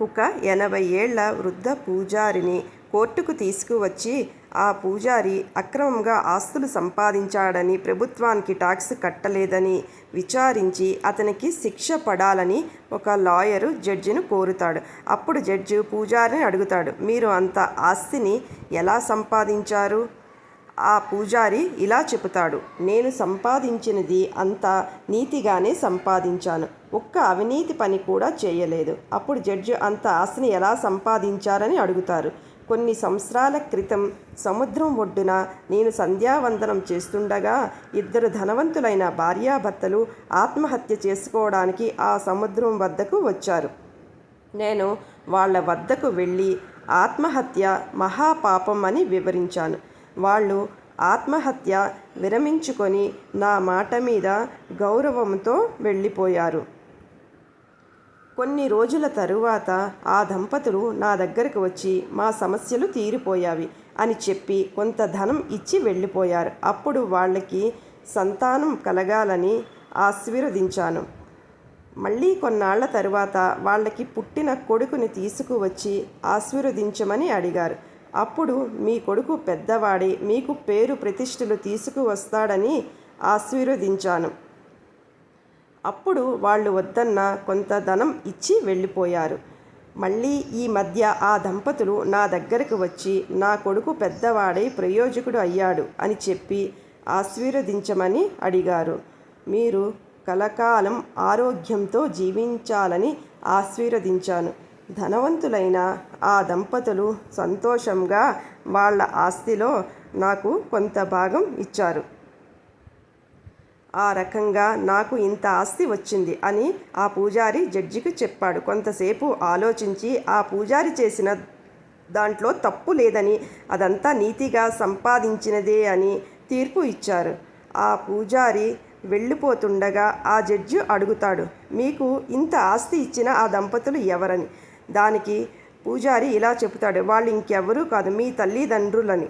ఒక ఎనభై ఏళ్ళ వృద్ధ పూజారిని కోర్టుకు తీసుకువచ్చి ఆ పూజారి అక్రమంగా ఆస్తులు సంపాదించాడని ప్రభుత్వానికి టాక్స్ కట్టలేదని విచారించి అతనికి శిక్ష పడాలని ఒక లాయరు జడ్జిని కోరుతాడు. అప్పుడు జడ్జి పూజారిని అడుగుతాడు మీరు అంత ఆస్తిని ఎలా సంపాదించారు? ఆ పూజారి ఇలా చెబుతాడు నేను సంపాదించినది అంతా నీతిగానే సంపాదించాను. ఒక్క అవినీతి పని కూడా చేయలేదు. అప్పుడు జడ్జి అంత ఆస్తిని ఎలా సంపాదించారని అడుగుతారు. కొన్ని సంవత్సరాల క్రితం సముద్రం ఒడ్డున నేను సంధ్యావందనం చేస్తుండగా ఇద్దరు ధనవంతులైన భార్యాభర్తలు ఆత్మహత్య చేసుకోవడానికి ఆ సముద్రం వద్దకు వచ్చారు. నేను వాళ్ళ వద్దకు వెళ్ళి ఆత్మహత్య మహాపాపం అని వివరించాను. వాళ్ళు ఆత్మహత్య విరమించుకొని నా మాట మీద గౌరవంతో వెళ్ళిపోయారు. కొన్ని రోజుల తరువాత ఆ దంపతులు నా దగ్గరకు వచ్చి మా సమస్యలు తీరిపోయావి అని చెప్పి కొంత ధనం ఇచ్చి వెళ్ళిపోయారు. అప్పుడు వాళ్ళకి సంతానం కలగాలని ఆశీర్వదించాను. మళ్ళీ కొన్నాళ్ళ తరువాత వాళ్ళకి పుట్టిన కొడుకుని తీసుకువచ్చి ఆశీర్వదించమని అడిగారు. అప్పుడు మీ కొడుకు పెద్దవాడి మీకు పేరు ప్రతిష్టలు తీసుకువస్తాడని ఆశీర్వదించాను. అప్పుడు వాళ్ళు వద్దన్న కొంత ధనం ఇచ్చి వెళ్ళిపోయారు. మళ్ళీ ఈ మధ్య ఆ దంపతులు నా దగ్గరకు వచ్చి నా కొడుకు పెద్దవాడై ప్రయోజకుడు అయ్యాడు అని చెప్పి ఆశీర్వదించమని అడిగారు. మీరు కలకాలం ఆరోగ్యంతో జీవించాలని ఆశీర్వదించాను. ధనవంతులైన ఆ దంపతులు సంతోషంగా వాళ్ళ ఆస్తిలో నాకు కొంత భాగం ఇచ్చారు. ఆ రకంగా నాకు ఇంత ఆస్తి వచ్చింది అని ఆ పూజారి జడ్జికి చెప్పాడు. కొంతసేపు ఆలోచించి ఆ పూజారి చేసిన దాంట్లో తప్పు లేదని అదంతా నీతిగా సంపాదించినదే అని తీర్పు ఇచ్చారు. ఆ పూజారి వెళ్ళిపోతుండగా ఆ జడ్జి అడుగుతాడు మీకు ఇంత ఆస్తి ఇచ్చిన ఆ దంపతులు ఎవరని? దానికి పూజారి ఇలా చెబుతాడు వాళ్ళు ఇంకెవరూ కాదు మీ తల్లిదండ్రులని